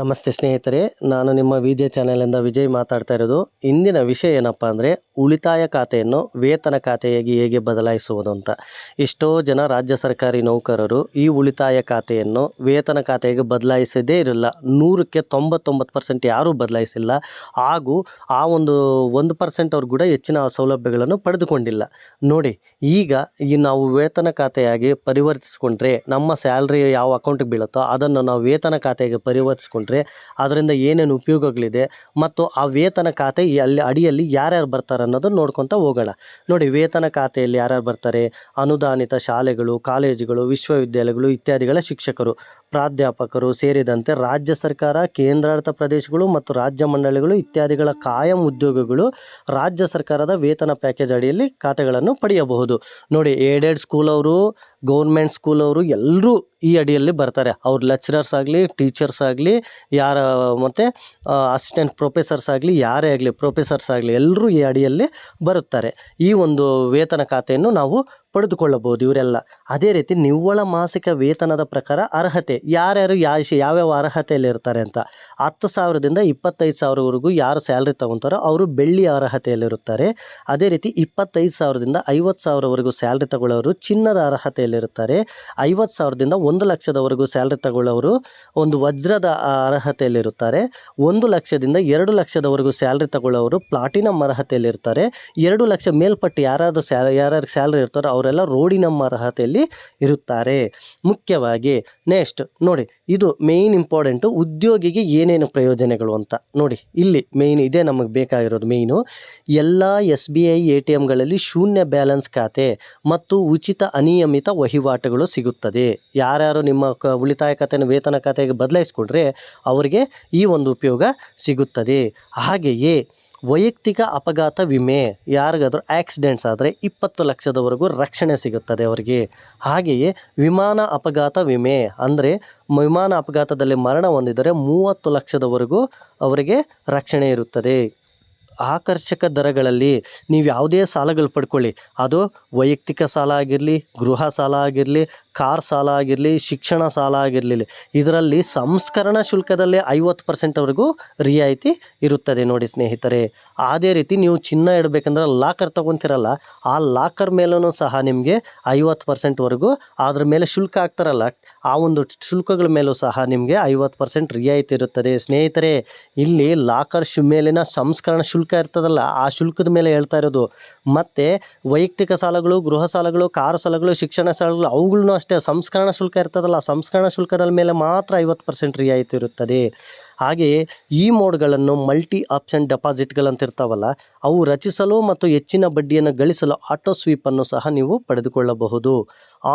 ನಮಸ್ತೆ ಸ್ನೇಹಿತರೆ, ನಾನು ನಿಮ್ಮ ವಿಜಯ್ ಚಾನೆಲಿಂದ ವಿಜಯ್ ಮಾತಾಡ್ತಾ ಇರೋದು. ಇಂದಿನ ವಿಷಯ ಏನಪ್ಪ ಅಂದರೆ, ಉಳಿತಾಯ ಖಾತೆಯನ್ನು ವೇತನ ಖಾತೆಯಾಗಿ ಹೇಗೆ ಬದಲಾಯಿಸುವುದು ಅಂತ. ಎಷ್ಟೋ ಜನ ರಾಜ್ಯ ಸರ್ಕಾರಿ ನೌಕರರು ಈ ಉಳಿತಾಯ ಖಾತೆಯನ್ನು ವೇತನ ಖಾತೆಗೆ ಬದಲಾಯಿಸದೇ ಇರಲ್ಲ, ನೂರಕ್ಕೆ ತೊಂಬತ್ತೊಂಬತ್ತು ಪರ್ಸೆಂಟ್ ಯಾರೂ ಬದಲಾಯಿಸಿಲ್ಲ. ಹಾಗೂ ಆ ಒಂದು ಒಂದು ಪರ್ಸೆಂಟ್ ಅವ್ರು ಕೂಡ ಹೆಚ್ಚಿನ ಸೌಲಭ್ಯಗಳನ್ನು ಪಡೆದುಕೊಂಡಿಲ್ಲ. ನೋಡಿ, ಈಗ ಈ ನಾವು ವೇತನ ಖಾತೆಯಾಗಿ ಪರಿವರ್ತಿಸ್ಕೊಂಡ್ರೆ ನಮ್ಮ ಸ್ಯಾಲ್ರಿ ಯಾವ ಅಕೌಂಟಿಗೆ ಬೀಳುತ್ತೋ ಅದನ್ನು ನಾವು ವೇತನ ಖಾತೆಗೆ ಪರಿವರ್ತಿಸ್ಕೊಂಡ್ರೆ ಅದರಿಂದ ಏನೇನು ಉಪಯೋಗಗಳಿದೆ ಮತ್ತು ಆ ವೇತನ ಖಾತೆ ಅಲ್ಲಿ ಅಡಿಯಲ್ಲಿ ಯಾರ್ಯಾರು ಬರ್ತಾರೆ ಅನ್ನೋದನ್ನು ನೋಡ್ಕೊತಾ ಹೋಗೋಣ. ನೋಡಿ, ವೇತನ ಖಾತೆಯಲ್ಲಿ ಯಾರ್ಯಾರು ಬರ್ತಾರೆ? ಅನುದಾನಿತ ಶಾಲೆಗಳು, ಕಾಲೇಜುಗಳು, ವಿಶ್ವವಿದ್ಯಾಲಯಗಳು ಇತ್ಯಾದಿಗಳ ಶಿಕ್ಷಕರು, ಪ್ರಾಧ್ಯಾಪಕರು ಸೇರಿದಂತೆ ರಾಜ್ಯ ಸರ್ಕಾರ, ಕೇಂದ್ರಾಡಳಿತ ಪ್ರದೇಶಗಳು ಮತ್ತು ರಾಜ್ಯ ಮಂಡಳಿಗಳು ಇತ್ಯಾದಿಗಳ ಕಾಯಂ ಉದ್ಯೋಗಗಳು ರಾಜ್ಯ ಸರ್ಕಾರದ ವೇತನ ಪ್ಯಾಕೇಜ್ ಅಡಿಯಲ್ಲಿ ಖಾತೆಗಳನ್ನು ಪಡೆಯಬಹುದು. ನೋಡಿ, ಏಡೆಡ್ ಸ್ಕೂಲ್ ಅವರು ಗೌರ್ಮೆಂಟ್ ಸ್ಕೂಲ್ ಅವರು ಎಲ್ಲರೂ ಈ ಅಡಿಯಲ್ಲಿ ಬರ್ತಾರೆ. ಅವ್ರು ಲೆಕ್ಚರರ್ಸ್ ಆಗಲಿ, ಟೀಚರ್ಸ್ ಆಗಲಿ ಯಾರ ಮತ್ತು ಅಸಿಸ್ಟೆಂಟ್ ಪ್ರೊಫೆಸರ್ಸ್ ಆಗಲಿ, ಯಾರೇ ಆಗಲಿ ಪ್ರೊಫೆಸರ್ಸ್ ಆಗಲಿ ಎಲ್ಲರೂ ಈ ಅಡಿಯಲ್ಲಿ ಬರುತ್ತಾರೆ. ಈ ಒಂದು ವೇತನ ಖಾತೆಯನ್ನು ನಾವು ಪಡೆದುಕೊಳ್ಳಬಹುದು ಇವರೆಲ್ಲ. ಅದೇ ರೀತಿ ನಿವ್ವಳ ಮಾಸಿಕ ವೇತನದ ಪ್ರಕಾರ ಅರ್ಹತೆ, ಯಾರ್ಯಾರು ಯಾವ ಯಾವ್ಯಾವ ಅರ್ಹತೆಯಲ್ಲಿ ಇರ್ತಾರೆ ಅಂತ. ಹತ್ತು ಸಾವಿರದಿಂದ ಇಪ್ಪತ್ತೈದು ಸಾವಿರವರೆಗೂ ಯಾರು ಸ್ಯಾಲ್ರಿ ತಗೊತಾರೋ ಅವರು ಬೆಳ್ಳಿ ಅರ್ಹತೆಯಲ್ಲಿರುತ್ತಾರೆ ಅದೇ ರೀತಿ ಇಪ್ಪತ್ತೈದು ಸಾವಿರದಿಂದ ಐವತ್ತು ಸಾವಿರವರೆಗೂ ಸ್ಯಾಲ್ರಿ ತಗೊಳ್ಳೋರು ಚಿನ್ನದ ಅರ್ಹತೆಯಲ್ಲಿರುತ್ತಾರೆ ಐವತ್ತು ಸಾವಿರದಿಂದ ಒಂದು ಲಕ್ಷದವರೆಗೂ ಸ್ಯಾಲ್ರಿ ತಗೊಳ್ಳೋರು ಒಂದು ವಜ್ರದ ಅರ್ಹತೆಯಲ್ಲಿರುತ್ತಾರೆ ಒಂದು ಲಕ್ಷದಿಂದ ಎರಡು ಲಕ್ಷದವರೆಗೂ ಸ್ಯಾಲ್ರಿ ತಗೊಳ್ಳೋರು ಪ್ಲಾಟಿನಮ್ ಅರ್ಹತೆಯಲ್ಲಿರ್ತಾರೆ ಎರಡು ಲಕ್ಷ ಮೇಲ್ಪಟ್ಟು ಯಾರಾದರೂ ಸ್ಯಾ ಯಾರ್ಯಾರು ಸ್ಯಾಲ್ರಿ ಇರ್ತಾರೋ ಅವರೆಲ್ಲ ರೋಡಿನ ಅರ್ಹತೆಯಲ್ಲಿ ಇರುತ್ತಾರೆ. ಮುಖ್ಯವಾಗಿ ನೆಕ್ಸ್ಟ್ ನೋಡಿ, ಇದು ಮೇಯ್ನ್ ಇಂಪಾರ್ಟೆಂಟು ಉದ್ಯೋಗಿಗೆ ಏನೇನು ಪ್ರಯೋಜನಗಳು ಅಂತ. ನೋಡಿ, ಇಲ್ಲಿ ಮೇಯ್ನ್ ಇದೇ, ನಮಗೆ ಬೇಕಾಗಿರೋದು ಮೇಯ್ನು ಎಲ್ಲ S B I A T ಎಮ್ಗಳಲ್ಲಿ ಶೂನ್ಯ ಬ್ಯಾಲೆನ್ಸ್ ಖಾತೆ ಮತ್ತು ಉಚಿತ ಅನಿಯಮಿತ ವಹಿವಾಟುಗಳು ಸಿಗುತ್ತದೆ. ಯಾರ್ಯಾರು ನಿಮ್ಮ ಕ ಉಳಿತಾಯ ಖಾತೆಯನ್ನು ವೇತನ ಖಾತೆಗೆ ಬದಲಾಯಿಸ್ಕೊಂಡ್ರೆ ಅವರಿಗೆ ಈ ಒಂದು ಉಪಯೋಗ ಸಿಗುತ್ತದೆ. ಹಾಗೆಯೇ ವೈಯಕ್ತಿಕ ಅಪಘಾತ ವಿಮೆ ಯಾರಿಗಾದ್ರೂ ಆಕ್ಸಿಡೆಂಟ್ಸ್ ಆದರೆ ಇಪ್ಪತ್ತು ಲಕ್ಷದವರೆಗೂ ರಕ್ಷಣೆ ಸಿಗುತ್ತದೆ ಅವರಿಗೆ. ಹಾಗೆಯೇ ವಿಮಾನ ಅಪಘಾತ ವಿಮೆ ಅಂದರೆ ವಿಮಾನ ಅಪಘಾತದಲ್ಲಿ ಮರಣ ಹೊಂದಿದರೆ ಮೂವತ್ತು ಲಕ್ಷದವರೆಗೂ ಅವರಿಗೆ ರಕ್ಷಣೆ ಇರುತ್ತದೆ. ಆಕರ್ಷಕ ದರಗಳಲ್ಲಿ ನೀವು ಯಾವುದೇ ಸಾಲಗಳು ಪಡ್ಕೊಳ್ಳಿ. ಅದು ವೈಯಕ್ತಿಕ ಸಾಲ ಆಗಿರಲಿ, ಗೃಹ ಸಾಲ ಆಗಿರಲಿ, ಕಾರ್ ಸಾಲ ಆಗಿರಲಿ, ಶಿಕ್ಷಣ ಸಾಲ ಆಗಿರಲಿ ಇದರಲ್ಲಿ ಸಂಸ್ಕರಣ ಶುಲ್ಕದಲ್ಲೇ ಐವತ್ತು ಪರ್ಸೆಂಟ್ವರೆಗೂ ರಿಯಾಯಿತಿ ಇರುತ್ತದೆ ನೋಡಿ ಸ್ನೇಹಿತರೆ. ಅದೇ ರೀತಿ ನೀವು ಚಿನ್ನ ಇಡಬೇಕಂದ್ರೆ ಲಾಕರ್ ತೊಗೊತಿರಲ್ಲ, ಆ ಲಾಕರ್ ಮೇಲೂ ಸಹ ನಿಮಗೆ ಐವತ್ತು ಪರ್ಸೆಂಟ್ವರೆಗೂ ಅದ್ರ ಮೇಲೆ ಶುಲ್ಕ ಹಾಕ್ತಾರಲ್ಲ, ಆ ಒಂದು ಶುಲ್ಕಗಳ ಮೇಲೂ ಸಹ ನಿಮಗೆ ಐವತ್ತು ಪರ್ಸೆಂಟ್ ರಿಯಾಯಿತಿ ಇರುತ್ತದೆ. ಸ್ನೇಹಿತರೆ, ಇಲ್ಲಿ ಲಾಕರ್ ಶು ಮೇಲಿನ ಸಂಸ್ಕರಣ ಶುಲ್ಕ ಇರ್ತದಲ್ಲ, ಆ ಶುಲ್ಕದ ಮೇಲೆ ಹೇಳ್ತಾ ಇರೋದು. ಮತ್ತು ವೈಯಕ್ತಿಕ ಸಾಲಗಳು, ಗೃಹ ಸಾಲಗಳು, ಕಾರು ಸಾಲಗಳು, ಶಿಕ್ಷಣ ಸಾಲಗಳು ಅವುಗಳನ್ನೂ ಅಷ್ಟೇ. ಸಂಸ್ಕರಣ ಶುಲ್ಕ ಇರ್ತದಲ್ಲ, ಸಂಸ್ಕರಣ ಶುಲ್ಕದ ಮೇಲೆ ಮಾತ್ರ ಐವತ್ತು ಪರ್ಸೆಂಟ್ ರಿಯಾಯಿತಿ ಇರುತ್ತದೆ. ಹಾಗೆಯೇ ಈ ಮೋಡ್ಗಳನ್ನು ಮಲ್ಟಿ ಆಪ್ಷನ್ ಡೆಪಾಸಿಟ್ಗಳಂತಿರ್ತಾವಲ್ಲ, ಅವು ರಚಿಸಲು ಮತ್ತು ಹೆಚ್ಚಿನ ಬಡ್ಡಿಯನ್ನು ಗಳಿಸಲು ಆಟೋ ಸ್ವೀಪನ್ನು ಸಹ ನೀವು ಪಡೆದುಕೊಳ್ಳಬಹುದು.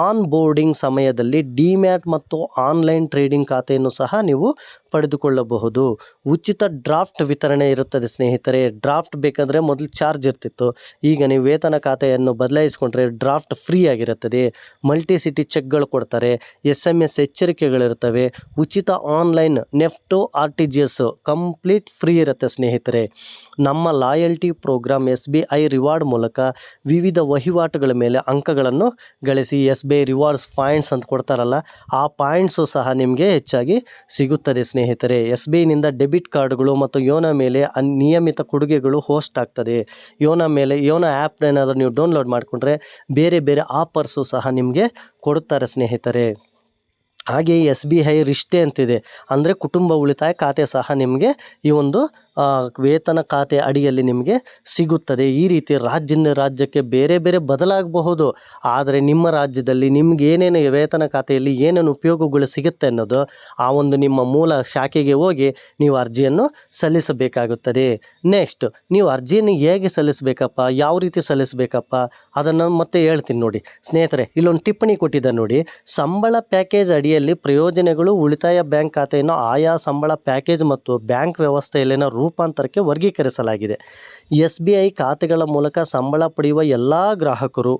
ಆನ್ ಬೋರ್ಡಿಂಗ್ ಸಮಯದಲ್ಲಿ ಡಿಮ್ಯಾಟ್ ಮತ್ತು ಆನ್ಲೈನ್ ಟ್ರೇಡಿಂಗ್ ಖಾತೆಯನ್ನು ಸಹ ನೀವು ಪಡೆದುಕೊಳ್ಳಬಹುದು. ಉಚಿತ ಡ್ರಾಫ್ಟ್ ವಿತರಣೆ ಇರುತ್ತದೆ ಸ್ನೇಹಿತರೆ. ಡ್ರಾಫ್ಟ್ ಬೇಕಂದರೆ ಮೊದಲು ಚಾರ್ಜ್ ಇರ್ತಿತ್ತು. ಈಗ ನೀವು ವೇತನ ಖಾತೆಯನ್ನು ಬದಲಾಯಿಸಿಕೊಂಡ್ರೆ ಡ್ರಾಫ್ಟ್ ಫ್ರೀ ಆಗಿರುತ್ತದೆ. ಮಲ್ಟಿ ಸಿಟಿ ಚೆಕ್ಗಳು ಕೊಡ್ತಾರೆ. ಎಸ್ ಎಂ ಎಸ್ ಎಚ್ಚರಿಕೆಗಳಿರ್ತವೆ ಉಚಿತ online ನೆಫ್ಟೋ R T G S complete free ಇರುತ್ತೆ ಸ್ನೇಹಿತರೆ. ನಮ್ಮ loyalty programme S B I reward ಮೂಲಕ ವಿವಿಧ ವಹಿವಾಟುಗಳ ಮೇಲೆ ಅಂಕಗಳನ್ನು ಗಳಿಸಿ S B I rewards points ಅಂತ ಕೊಡ್ತಾರಲ್ಲ, ಆ ಪಾಯಿಂಟ್ಸು ಸಹ ನಿಮಗೆ ಹೆಚ್ಚಾಗಿ ಸಿಗುತ್ತದೆ ಸ್ನೇಹಿತರೆ. ಎಸ್ ಬಿ ಐನಿಂದ ಡೆಬಿಟ್ ಕಾರ್ಡ್ಗಳು ಮತ್ತು ಯೋನ ಮೇಲೆ ನಿಯಮಿತ ಕೊಡುಗೆಗಳು ಹೋಸ್ಟ್ ಆಗ್ತದೆ. ಯೋನ ಮೇಲೆ, ಯೋನ ಆ್ಯಪ್ ಏನಾದರೂ ನೀವು ಡೌನ್ಲೋಡ್ ಮಾಡಿಕೊಂಡ್ರೆ ಬೇರೆ ಬೇರೆ ಆಫರ್ಸು ಸಹ ನಿಮಗೆ ಕೊಡುತ್ತಾರೆ ಸ್ನೇಹಿತರೆ. ಹಾಗೆ ಎಸ್ ಬಿ ಐ ರಿಷ್ಟೆ ಅಂತಿದೆ. ಅಂದರೆ ಕುಟುಂಬ ಉಳಿತಾಯ ಖಾತೆ ಸಹ ನಿಮಗೆ ಈ ಒಂದು ವೇತನ ಖಾತೆ ಅಡಿಯಲ್ಲಿ ನಿಮಗೆ ಸಿಗುತ್ತದೆ. ಈ ರೀತಿ ರಾಜ್ಯದಿಂದ ರಾಜ್ಯಕ್ಕೆ ಬೇರೆ ಬೇರೆ ಬದಲಾಗಬಹುದು. ಆದರೆ ನಿಮ್ಮ ರಾಜ್ಯದಲ್ಲಿ ನಿಮ್ಗೆ ಏನೇನು ವೇತನ ಖಾತೆಯಲ್ಲಿ ಏನೇನು ಉಪಯೋಗಗಳು ಸಿಗುತ್ತೆ ಅನ್ನೋದು ಆ ಒಂದು ನಿಮ್ಮ ಮೂಲ ಶಾಖೆಗೆ ಹೋಗಿ ನೀವು ಅರ್ಜಿಯನ್ನು ಸಲ್ಲಿಸಬೇಕಾಗುತ್ತದೆ. ನೆಕ್ಸ್ಟ್, ನೀವು ಅರ್ಜಿಯನ್ನು ಹೇಗೆ ಸಲ್ಲಿಸಬೇಕಪ್ಪ? ಯಾವ ರೀತಿ ಸಲ್ಲಿಸಬೇಕಪ್ಪ? ಅದನ್ನು ಮತ್ತೆ ಹೇಳ್ತೀನಿ ನೋಡಿ. ಸ್ನೇಹಿತರೆ, ಇಲ್ಲೊಂದು ಟಿಪ್ಪಣಿ ಕೊಟ್ಟಿದ್ದ ನೋಡಿ. ಸಂಬಳ ಪ್ಯಾಕೇಜ್ ಅಡಿಯಲ್ಲಿ ಪ್ರಯೋಜನಗಳು ಉಳಿತಾಯ ಬ್ಯಾಂಕ್ ಖಾತೆಯನ್ನು ಆಯಾ ಸಂಬಳ ಪ್ಯಾಕೇಜ್ ಮತ್ತು ಬ್ಯಾಂಕ್ ವ್ಯವಸ್ಥೆಯಲ್ಲಿನ ರೂಪಾಂತರಕ್ಕೆ ವರ್ಗೀಕರಿಸಲಾಗಿದೆ. ಎಸ್ ಬಿ ಐ ಖಾತೆಗಳ ಮೂಲಕ ಸಂಬಳ ಪಡೆಯುವ ಎಲ್ಲ ಗ್ರಾಹಕರು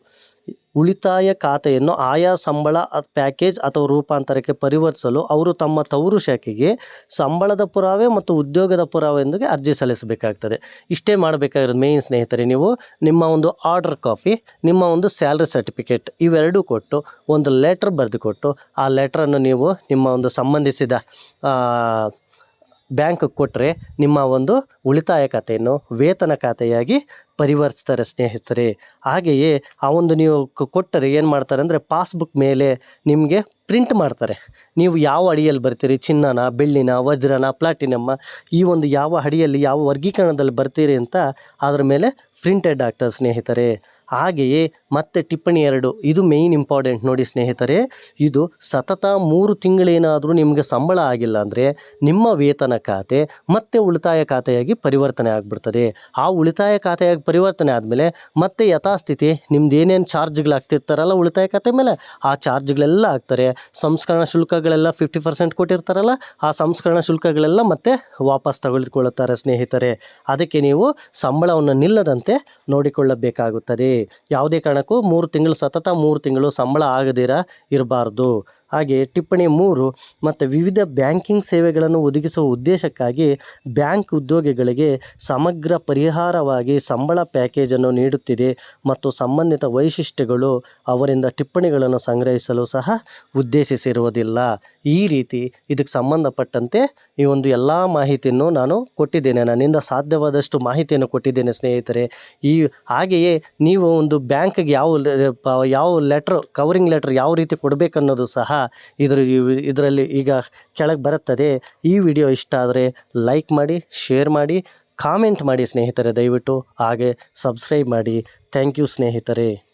ಉಳಿತಾಯ ಖಾತೆಯನ್ನು ಆಯಾ ಸಂಬಳ ಪ್ಯಾಕೇಜ್ ಅಥವಾ ರೂಪಾಂತರಕ್ಕೆ ಪರಿವರ್ತಿಸಲು ಅವರು ತಮ್ಮ ತವರು ಶಾಖೆಗೆ ಸಂಬಳದ ಪುರಾವೆ ಮತ್ತು ಉದ್ಯೋಗದ ಪುರಾವೆಯೊಂದಿಗೆ ಅರ್ಜಿ ಸಲ್ಲಿಸಬೇಕಾಗ್ತದೆ. ಇಷ್ಟೇ ಮಾಡಬೇಕಾಗಿರೋದು ಮೇಯ್ನ್ ಸ್ನೇಹಿತರೆ ನೀವು ನಿಮ್ಮ ಒಂದು ಆರ್ಡರ್ ಕಾಪಿ ನಿಮ್ಮ ಒಂದು ಸ್ಯಾಲ್ರಿ ಸರ್ಟಿಫಿಕೇಟ್ ಇವೆರಡೂ ಕೊಟ್ಟು ಒಂದು ಲೆಟ್ರ್ ಬರೆದುಕೊಟ್ಟು ಆ ಲೆಟ್ರನ್ನು ನೀವು ನಿಮ್ಮ ಒಂದು ಸಂಬಂಧಿಸಿದ ಆ, ಬ್ಯಾಂಕ್ ಕೊಟ್ಟರೆ ನಿಮ್ಮ ಒಂದು ಉಳಿತಾಯ ಖಾತೆಯನ್ನು ವೇತನ ಖಾತೆಯಾಗಿ ಪರಿವರ್ತಿಸ್ತಾರೆ ಸ್ನೇಹಿತರೆ. ಹಾಗೆಯೇ ಆ ಒಂದು ನೀವು ಕೊಟ್ಟರೆ ಏನು ಮಾಡ್ತಾರೆ ಅಂದರೆ ಪಾಸ್ಬುಕ್ ಮೇಲೆ ನಿಮಗೆ ಪ್ರಿಂಟ್ ಮಾಡ್ತಾರೆ. ನೀವು ಯಾವ ಅಡಿಯಲ್ಲಿ ಬರ್ತೀರಿ? ಚಿನ್ನನ ಬೆಳ್ಳಿನ ವಜ್ರನ ಪ್ಲಾಟಿನಮ್ಮ ಈ ಒಂದು ಯಾವ ಅಡಿಯಲ್ಲಿ ಯಾವ ವರ್ಗೀಕರಣದಲ್ಲಿ ಬರ್ತೀರಿ ಅಂತ ಅದರ ಮೇಲೆ ಪ್ರಿಂಟೆಡ್ ಆಗ್ತದೆ ಸ್ನೇಹಿತರೆ. ಹಾಗೆಯೇ ಮತ್ತೆ ಟಿಪ್ಪಣಿ ಎರಡು. ಇದು ಮೇಯ್ನ್ ಇಂಪಾರ್ಟೆಂಟ್ ನೋಡಿ ಸ್ನೇಹಿತರೆ. ಇದು ಸತತ ಮೂರು ತಿಂಗಳೇನಾದರೂ ನಿಮಗೆ ಸಂಬಳ ಆಗಿಲ್ಲ ಅಂದರೆ ನಿಮ್ಮ ವೇತನ ಖಾತೆ ಮತ್ತೆ ಉಳಿತಾಯ ಖಾತೆಯಾಗಿ ಪರಿವರ್ತನೆ ಆಗಿಬಿಡ್ತದೆ. ಆ ಉಳಿತಾಯ ಖಾತೆಯಾಗಿ ಪರಿವರ್ತನೆ ಆದಮೇಲೆ ಮತ್ತೆ ಯಥಾಸ್ಥಿತಿ ನಿಮ್ದು ಏನೇನು ಚಾರ್ಜ್ಗಳು ಆಗ್ತಿರ್ತಾರಲ್ಲ ಉಳಿತಾಯ ಖಾತೆ ಮೇಲೆ? ಆ ಚಾರ್ಜ್ಗಳೆಲ್ಲ ಆಗ್ತಾರೆ. ಸಂಸ್ಕರಣ ಶುಲ್ಕಗಳೆಲ್ಲ ಫಿಫ್ಟಿ ಪರ್ಸೆಂಟ್ ಕೊಟ್ಟಿರ್ತಾರಲ್ಲ, ಆ ಸಂಸ್ಕರಣ ಶುಲ್ಕಗಳೆಲ್ಲ ಮತ್ತೆ ವಾಪಸ್ ತಗೊಳ್ಕೊಳ್ಳುತ್ತಾರೆ ಸ್ನೇಹಿತರೆ. ಅದಕ್ಕೆ ನೀವು ಸಂಬಳವನ್ನು ನಿಲ್ಲದಂತೆ ನೋಡಿಕೊಳ್ಳಬೇಕಾಗುತ್ತದೆ. ಯಾವುದೇ ಕಾರಣಕ್ಕೂ ಮೂರು ತಿಂಗಳು ಸತತ ಮೂರು ತಿಂಗಳು ಸಂಬಳ ಆಗದಿರ ಇರಬಾರ್ದು. ಹಾಗೆ ಟಿಪ್ಪಣಿ ಮೂರು ಮತ್ತು ವಿವಿಧ ಬ್ಯಾಂಕಿಂಗ್ ಸೇವೆಗಳನ್ನು ಒದಗಿಸುವ ಉದ್ದೇಶಕ್ಕಾಗಿ ಬ್ಯಾಂಕ್ ಉದ್ಯೋಗಿಗಳಿಗೆ ಸಮಗ್ರ ಪರಿಹಾರವಾಗಿ ಸಂಬಳ ಪ್ಯಾಕೇಜನ್ನು ನೀಡುತ್ತಿದೆ ಮತ್ತು ಸಂಬಂಧಿತ ವೈಶಿಷ್ಟ್ಯಗಳು ಅವರಿಂದ ಟಿಪ್ಪಣಿಗಳನ್ನು ಸಂಗ್ರಹಿಸಲು ಸಹ ಉದ್ದೇಶಿಸಿರುವುದಿಲ್ಲ. ಈ ರೀತಿ ಇದಕ್ಕೆ ಸಂಬಂಧಪಟ್ಟಂತೆ ಈ ಒಂದು ಎಲ್ಲ ಮಾಹಿತಿಯನ್ನು ನಾನು ಕೊಟ್ಟಿದ್ದೇನೆ. ನನ್ನಿಂದ ಸಾಧ್ಯವಾದಷ್ಟು ಮಾಹಿತಿಯನ್ನು ಕೊಟ್ಟಿದ್ದೇನೆ ಸ್ನೇಹಿತರೆ. ಈ ಹಾಗೆಯೇ ನೀವು ಒಂದು ಬ್ಯಾಂಕ್ಗೆ ಯಾವ ಯಾವ ಲೆಟ್ರ್, ಕವರಿಂಗ್ ಲೆಟ್ರ್ ಯಾವ ರೀತಿ ಕೊಡಬೇಕನ್ನೋದು ಸಹ ಇದರ ಇದರಲ್ಲಿ ಈಗ ಕೆಳಗೆ ಬರುತ್ತದೆ. ಈ ವಿಡಿಯೋ ಇಷ್ಟ ಆದರೆ ಲೈಕ್ ಮಾಡಿ, ಶೇರ್ ಮಾಡಿ, ಕಾಮೆಂಟ್ ಮಾಡಿ ಸ್ನೇಹಿತರೆ. ದಯವಿಟ್ಟು ಹಾಗೆ ಸಬ್ಸ್ಕ್ರೈಬ್ ಮಾಡಿ. ಥ್ಯಾಂಕ್ ಯು ಸ್ನೇಹಿತರೆ.